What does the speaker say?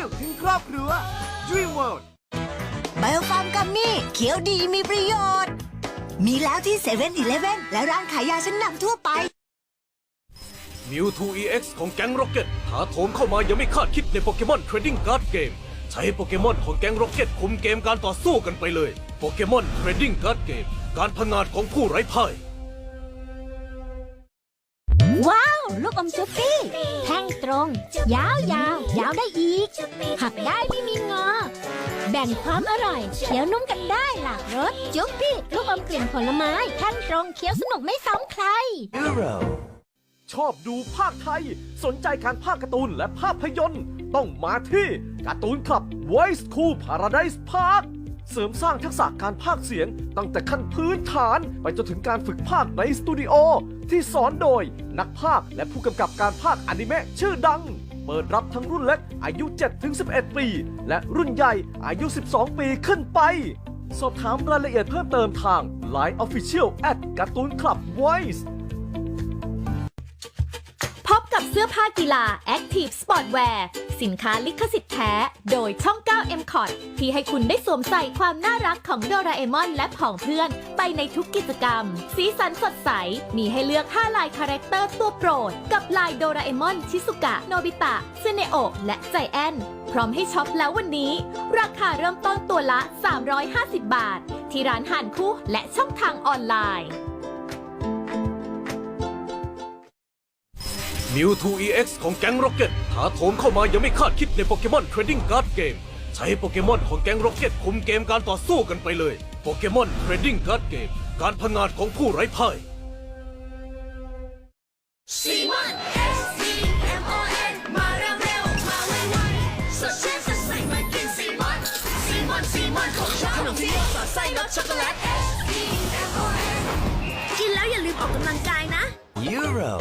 นุกทั้งครอบครัว Dream World ไบโอฟาร์มกัมมี่เขียวดีมีประโยชน์ มีแล้วที่เซเว่นอีเลฟเว่นและร้านขายยาชั้นนำทั่วไปมิว 2EX ของแก๊งร็อกเก็ตถาโถมเข้ามายังไม่คาดคิดในโปเกมอนเทรดดิ้งการ์ดเกมใช้โปเกมอนของแก๊งร็อกเก็ตคุมเกมการต่อสู้กันไปเลย โปเกมอนเทรดดิ้งการ์ดเกมการพังงาดของผู้ไร้พ่าย ว้าว ลูกอมจุ๊บปี้ แท่งตรง ยาวยาวยาวได้อีก หักได้ไม่มีงอ แบ่งความอร่อยเคี้ยวนุ่มกันได้หลากรสจุ๊บปี้ลูกอมกลิ่นผลไม้แท่งตรงเคี้ยวสนุกไม่ซ้ำใคร ชอบดูภาคไทย สนใจการภาคการ์ตูนและภาพยนตร์ ต้องมาที่การ์ตูนคลับ Voice Cool Paradise Park เสริมสร้างทักษะการภาคเสียง ตั้งแต่ขั้นพื้นฐานไปจนถึงการฝึกภาคในสตูดิโอที่สอนโดยนักภาคและผู้กำกับการภาคอนิเมะชื่อดัง เปิดรับทั้งรุ่นเล็กอายุ 7-11 ปี และรุ่นใหญ่อายุ 12 ปีขึ้นไป สอบถามรายละเอียดเพิ่มเติมทาง Line Official at การ์ตูนคลับ Voice บกับเสื้อผ้ากีฬา Active Sportwear สินค้าลิขสิทธิ์แท้ โดยช่อง 9 m c o t ที่ให้คุณได้สวมใส่ความน่ารักของโดราเอมอนและผองเพื่อน ไปในทุกกิจกรรม สีสันสดใส มีให้เลือก 5 ลายคาแรคเตอร์ตัวโปรด กับลายโดราเอมอน ชิสุกะ โนบิตะเซเนโอะและใจแอนพร้อมให้ช็อปแล้ววันนี้ ราคาเริ่มต้นตัวละ 350 บาท ที่ร้านหานคู่และช่องทางออนไลน์ มิว 2EX ของแก๊งร็อกเก็ตถาโถมเข้ามายังไม่คาดคิดในโปเกมอนเทรดดิ้งการ์ดเกมใช้โปเกมอนของแก๊งร็อกเก็ตคุมเกมการต่อสู้กันไปเลย โปเกมอนเทรดดิ้งการ์ดเกม การพังงาดของผู้ไร้พ่าย C1 S C M O N มาเร็วเร็วมาไวไวสดชื่นสดใสมากิน C1 C1 C1 ของฉันขนมที่สอดไส้รสช็อกโกแลต S C M O N กินแล้วอย่าลืมออกกำลังกายนะ Euro